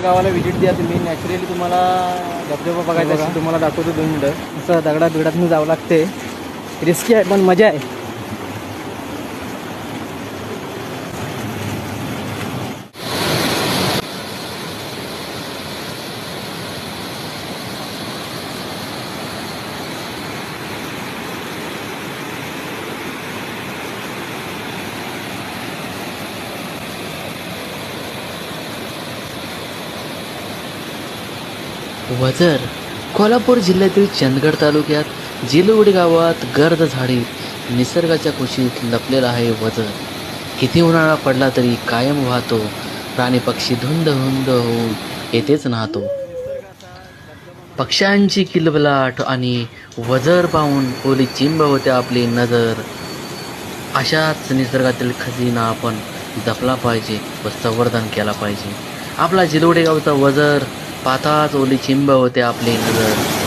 गावाला व्हिजिट द्या तुम्ही. नॅचरली तुम्हाला धबधबा बघायचा तुम्हाला दाखवतो दोन मिनटं. असं दगडा बिगडातून जावं लागते रिस्की आहे पण मजा आहे. वजर कोल्हापूर जिल्ह्यातील चंदगड तालुक्यात जिलवडी गावात गर्द झाडी निसर्गाच्या कुशीत लपलेला आहे वजर. किती उन्हाळा पडला तरी कायम वाहतो प्राणी पक्षी धुंद धुंद होऊन येथेच नाहतो. पक्ष्यांची किलबलाट आणि वजर पाहून ओली चिंब होते आपली नजर. अशाच निसर्गातील खजिना आपण जपला पाहिजे व संवर्धन केला पाहिजे. आपला जिलवडे गावचा वजर पाताच ओली चिंब होते आपली नजर.